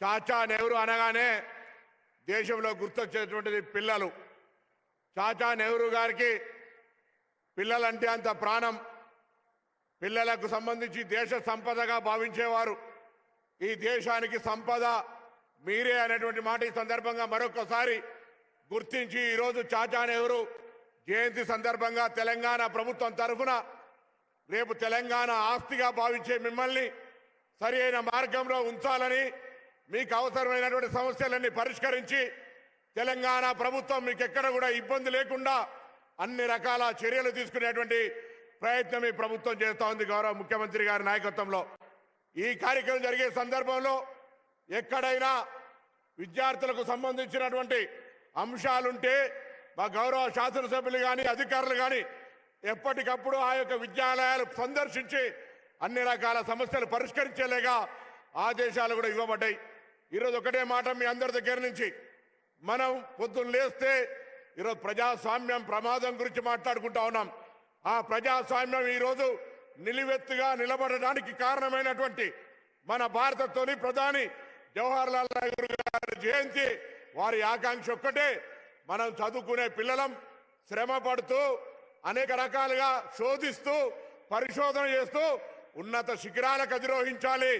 చాచా నెహ్రూ అనగానే దేశంలో గుర్తొచ్చేటువంటిది పిల్లలు. చాచా నెహ్రూ గారికి పిల్లలంటే అంత ప్రాణం. పిల్లలకు సంబంధించి దేశ సంపదగా భావించేవారు. ఈ దేశానికి సంపద మీరే అనేటువంటి మాట ఈ సందర్భంగా మరొకసారి గుర్తించి ఈరోజు చాచా నెహ్రూ జయంతి సందర్భంగా తెలంగాణ ప్రభుత్వం తరఫున రేపు తెలంగాణ ఆస్తిగా భావించే మిమ్మల్ని సరి మార్గంలో ఉంచాలని మీకు అవసరమైనటువంటి సమస్యలన్నీ పరిష్కరించి తెలంగాణ ప్రభుత్వం మీకు ఎక్కడ కూడా ఇబ్బంది లేకుండా అన్ని రకాల చర్యలు తీసుకునేటువంటి ప్రయత్నం ఈ ప్రభుత్వం చేస్తూ ఉంది గౌరవ ముఖ్యమంత్రి గారి నాయకత్వంలో. ఈ కార్యక్రమం జరిగే సందర్భంలో ఎక్కడైనా విద్యార్థులకు సంబంధించినటువంటి అంశాలుంటే మా గౌరవ శాసనసభ్యులు కానీ అధికారులు కానీ ఎప్పటికప్పుడు ఆ యొక్క విద్యాలయాలు సందర్శించి అన్ని రకాల సమస్యలు పరిష్కరించేలేగా ఆదేశాలు కూడా ఇవ్వబడ్డాయి. ఈరోజు ఒకటే మాట మీ అందరి దగ్గర నుంచి. మనం పొద్దున్న లేస్తే ఈరోజు ప్రజాస్వామ్యం ప్రమాదం గురించి మాట్లాడుకుంటా ఉన్నాం. ఆ ప్రజాస్వామ్యం ఈరోజు నిలువెత్తుగా నిలబడడానికి కారణమైనటువంటి మన భారత తొలి ప్రధాని జవహర్ లాల్ నెహ్రూ గారి జయంతి. వారి ఆకాంక్ష ఒక్కటే మనం చదువుకునే పిల్లలం శ్రమ పడుతూ అనేక రకాలుగా శోధిస్తూ పరిశోధన చేస్తూ ఉన్నత శిఖరాలకు అధిరోహించాలి.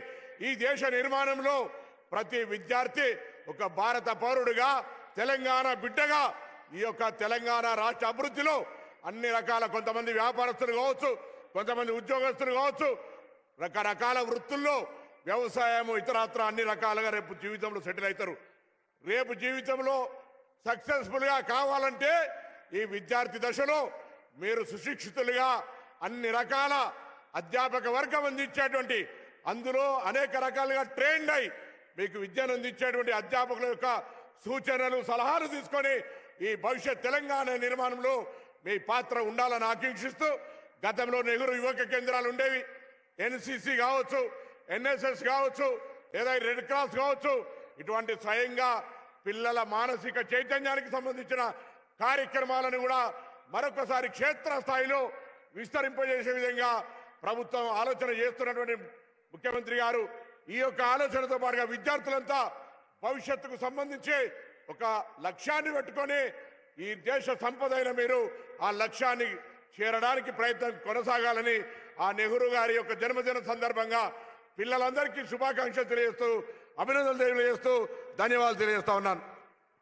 ఈ దేశ నిర్మాణంలో ప్రతి విద్యార్థి ఒక భారత పౌరుడిగా తెలంగాణ బిడ్డగా ఈ యొక్క తెలంగాణ రాష్ట్ర అభివృద్ధిలో అన్ని రకాల కొంతమంది వ్యాపారస్తులు కావచ్చు కొంతమంది ఉద్యోగస్తులు కావచ్చు రకరకాల వృత్తుల్లో వ్యవసాయము ఇతరత్ర అన్ని రకాలుగా రేపు జీవితంలో సెటిల్ అవుతారు. రేపు జీవితంలో సక్సెస్ఫుల్గా కావాలంటే ఈ విద్యార్థి దశలో మీరు సుశిక్షితులుగా అన్ని రకాల అధ్యాపక వర్గం అందించేటువంటి అందులో అనేక రకాలుగా ట్రైన్డ్ అయి మీకు విద్యను అందించేటువంటి అధ్యాపకుల యొక్క సూచనలు సలహాలు తీసుకొని ఈ భవిష్యత్ తెలంగాణ నిర్మాణంలో మీ పాత్ర ఉండాలని ఆకాంక్షిస్తూ గతంలో నెహ్రూ యువక కేంద్రాలు ఉండేవి. ఎన్సిసి కావచ్చు ఎన్ఎస్ఎస్ కావచ్చు లేదా రెడ్ క్రాస్ కావచ్చు ఇటువంటి స్వయంగా పిల్లల మానసిక చైతన్యానికి సంబంధించిన కార్యక్రమాలను కూడా మరొకసారి క్షేత్ర స్థాయిలో విస్తరింపజేసే విధంగా ప్రభుత్వం ఆలోచన చేస్తున్నటువంటి ముఖ్యమంత్రి గారు ఈ యొక్క ఆలోచనతో పాటుగా విద్యార్థులంతా భవిష్యత్తుకు సంబంధించి ఒక లక్ష్యాన్ని పెట్టుకొని ఈ దేశ సంపదైన మీరు ఆ లక్ష్యాన్ని చేరడానికి ప్రయత్నం కొనసాగాలని ఆ నెహ్రూ గారి యొక్క జన్మదిన సందర్భంగా పిల్లలందరికీ శుభాకాంక్షలు తెలియజేస్తూ అభినందనలు తెలియజేస్తూ ధన్యవాదాలు తెలియజేస్తా ఉన్నాను.